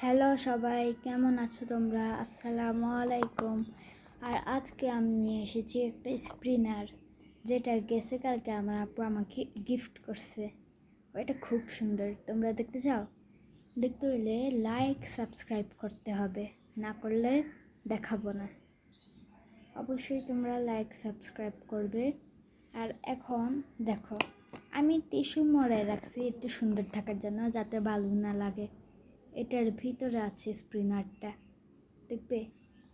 Hello সবাই, কেমন আছো তোমরা? আসসালামু আলাইকুম। আর আজকে আমি নিয়ে এসেছি একটা স্প্রিনার, যেটা গেছে কালকে আমার আপু আমাকে গিফট করছে। ওইটা খুব সুন্দর। তোমরা দেখতে চাও? দেখতে হলে লাইক সাবস্ক্রাইব করতে হবে। না করলে দেখাবো না। অবশ্যই তোমরা লাইক সাবস্ক্রাইব করবে। আর এখন দেখো, আমি টিস্যু মরে রাখছি একটু সুন্দর থাকার জন্য, যাতে বালু না লাগে। এটার ভিতরে আছে স্প্রিনারটা। দেখবে?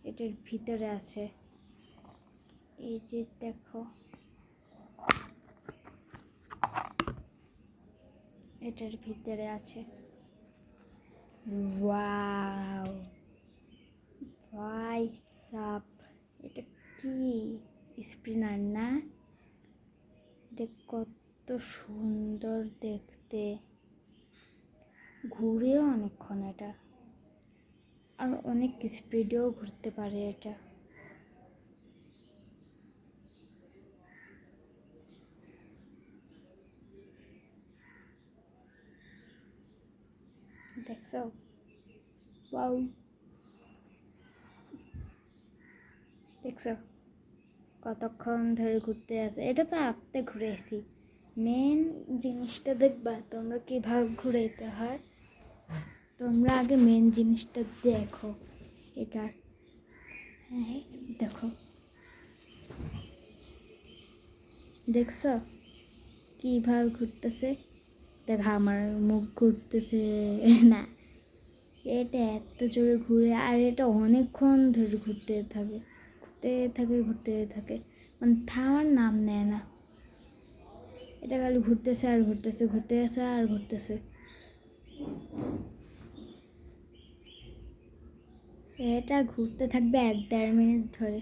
এটার ভিতরে আছে। এই যে দেখো। এটার ভিতরে আছে। ভাই সাপ এটা কি? স্প্রিনার না? এটা কত সুন্দর দেখতে। ঘুরেও অনেকক্ষণ এটা। আর অনেক স্পিডেও ঘুরতে পারে এটা। দেখছ? ওয়াও দেখছ? কতক্ষণ ধরে ঘুরতে আছে। এটা তো আস্তে ঘুরে এসি মেন জিনিসটা দেখবা তোমরা কীভাবে ঘুরাইতে হয়। তোমরা আগে মেন জিনিসটা দেখো। এটা হ্যাঁ দেখো। দেখছ? কীভাবে ঘুরতেছে? দেখা, আমার মুখ ঘুরতেছে। না, এটা এত জোরে ঘুরে, আর এটা অনেকক্ষণ ধরে ঘুরতে থাকে ঘুরতে থাকে ঘুরতে থাকে। মানে থামার নাম নেয় না। এটা খালি ঘুরতেছে আর ঘুরতেছে ঘুরতে ঘুরতেছে আর ঘুরতেছে। এটা ঘুরতে থাকবে এক দেড় মিনিট ধরে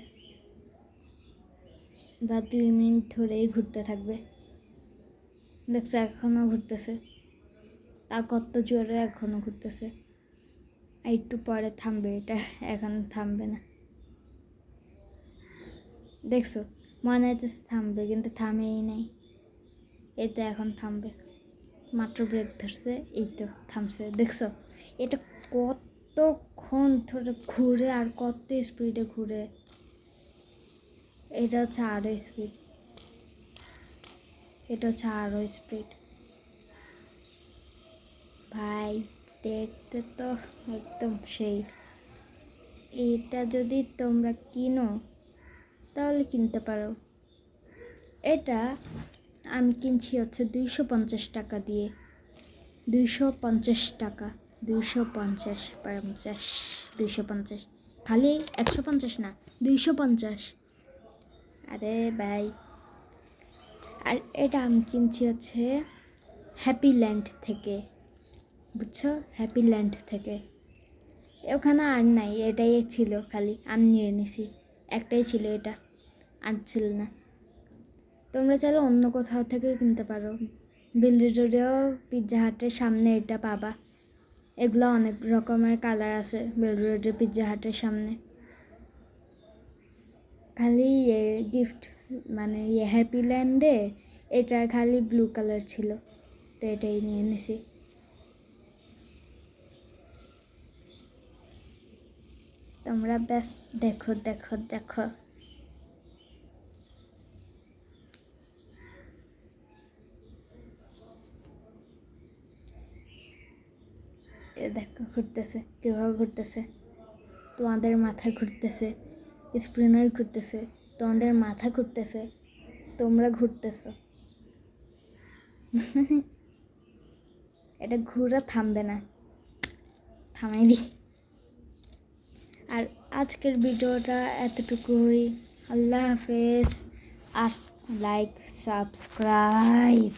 বা দুই মিনিট ধরেই ঘুরতে থাকবে। দেখছ এখনও ঘুরতেছে। তার কত জোরে এখনও ঘুরতেছে। একটু পরে থামবে এটা, এখন থামবে না। দেখছ, মনে হইতেছে থামবে কিন্তু থামেই নেই। তো এখন থামবে। মাত্র ব্রেক ধরছে, এই তো থামছে। দেখছ, এটা কতক্ষণ ধরে ঘুরে আর কত স্পিডে ঘুরে? এটা হচ্ছে আরও স্পিড এটা হচ্ছে আরও স্পিড ভাই, দেখতে তো একদম সেই। এটা যদি তোমরা কিনো, তাহলে কিনতে পারো। এটা আমি কিনছি হচ্ছে দুইশো পঞ্চাশ টাকা দিয়ে। দুইশো পঞ্চাশ টাকা। দুইশো পঞ্চাশ পঞ্চাশ, দুইশো পঞ্চাশ। খালি একশো পঞ্চাশ না, দুইশো পঞ্চাশ। আরে ভাই। আর এটা আমি কিনছি হচ্ছে হ্যাপি ল্যান্ড থেকে। বুঝছ? হ্যাপি ল্যান্ড থেকে। ওখানে আর নাই, এটাই ছিল খালি, আমি নিয়ে নিছি। একটাই ছিল এটা, আর ছিল না। তোমরা চাইলে অন্য কোথাও থেকে কিনতে পারো। বিল্লি রোডেও পিৎজা হাটের সামনে এটা পাবা। এগুলো অনেক রকমের কালার আছে রোডের পিৎজা হাটের সামনে। খালি ইয়ে গিফট মানে ইয়ে হ্যাপি ল্যান্ডে এটার খালি ব্লু কালার ছিল, তো এটাই নিয়ে এনেছি। তোমরা ব্যাস দেখো দেখো দেখো। দেখো, ঘুরতেছে, কীভাবে ঘুরতেছে? তোমাদের মাথা ঘুরতেছে, স্প্রিনার ঘুরতেছে, তোমাদের মাথা ঘুরতেছে, তোমরা ঘুরতেছো। এটা ঘুরে থামবে না। থামাই দি। আর আজকের ভিডিওটা এতটুকুই। আল্লাহ হাফেজ। আর লাইক সাবস্ক্রাইব